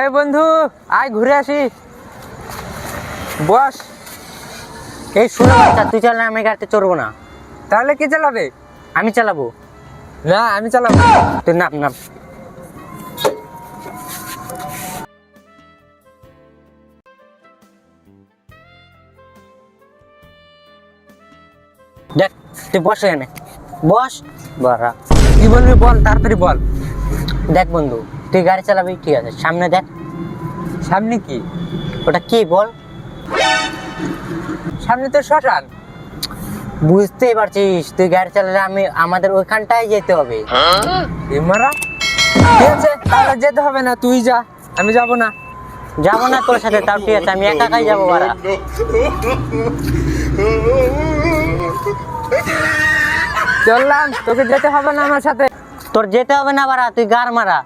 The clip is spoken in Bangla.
এই বন্ধু আয় ঘুরে আসি। বস। এই শুনে বাচ্চা তুই চালা আমি গাড়িতে চড়বো না। তাহলে কে চালাবে? আমি চালাবো। না আমি চালাবো তুই নাপ নাপ। দেখ তুই বস এখানে। বস। বারা কি বলবি বল তাড়াতাড়ি বল। দেখ বন্ধু তুই গাড়ি চালাবি ঠিক আছে? সামনে দেখ। সামনে কি? ওটা কি বল? সামনে তো শ্মশান বুঝতেই পারছিস তুই গাড়ি চালালে আমি আমাদের ওইখানটায় যেতে হবে। ঠিক আছে? তাহলে যেতে হবে না তুই যা। আমি যাব না। যাব না তোর সাথে তাও ঠিক আছে আমি একা একাই যাব বারা চললাম তোকে যেতে হবে না আমার সাথে। তোর যেতে হবে না বারা তুই গার মারা।